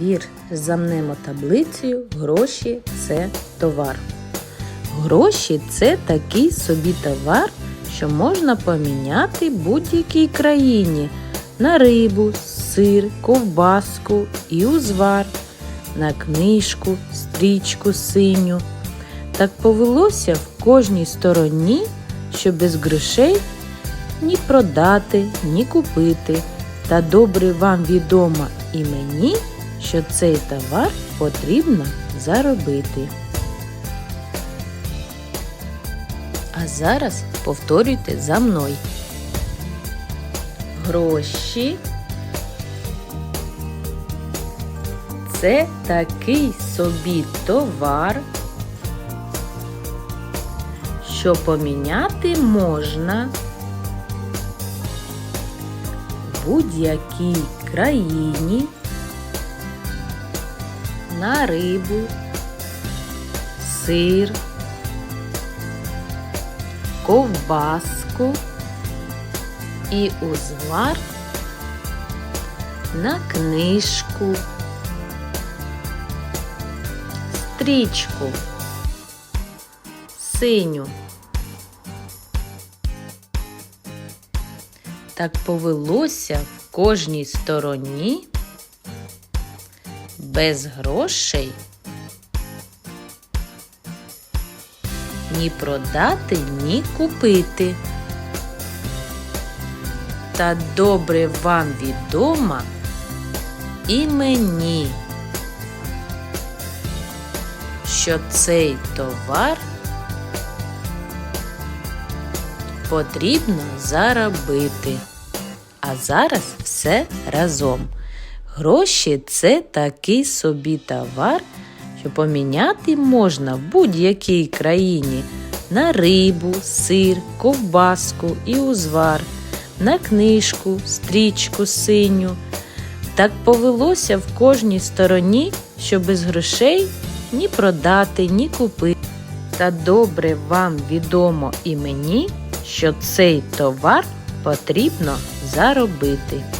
Вір замнемо таблицею гроші це товар. Гроші це такий собі товар, що можна поміняти будь-якій країні на рибу, сир, ковбаску і узвар, на книжку, стрічку синю. Так повелося в кожній стороні, що без грошей ні продати, ні купити. Та добре вам відомо і мені, що цей товар потрібно заробити. А зараз повторюйте за мною. Гроші це такий собі товар, що поміняти можна в будь-якій країні на рибу, сир, ковбаску і узвар на книжку, стрічку, синю. Так повелося в кожній стороні без грошей ні продати, ні купити. Та добре вам відомо і мені, що цей товар потрібно заробити. А зараз все разом. Гроші це такий собі товар, що поміняти можна в будь-якій країні на рибу, сир, ковбаску і узвар, на книжку, стрічку синю. Так повелося в кожній стороні, що без грошей ні продати, ні купити. Та добре вам відомо і мені, що цей товар потрібно заробити.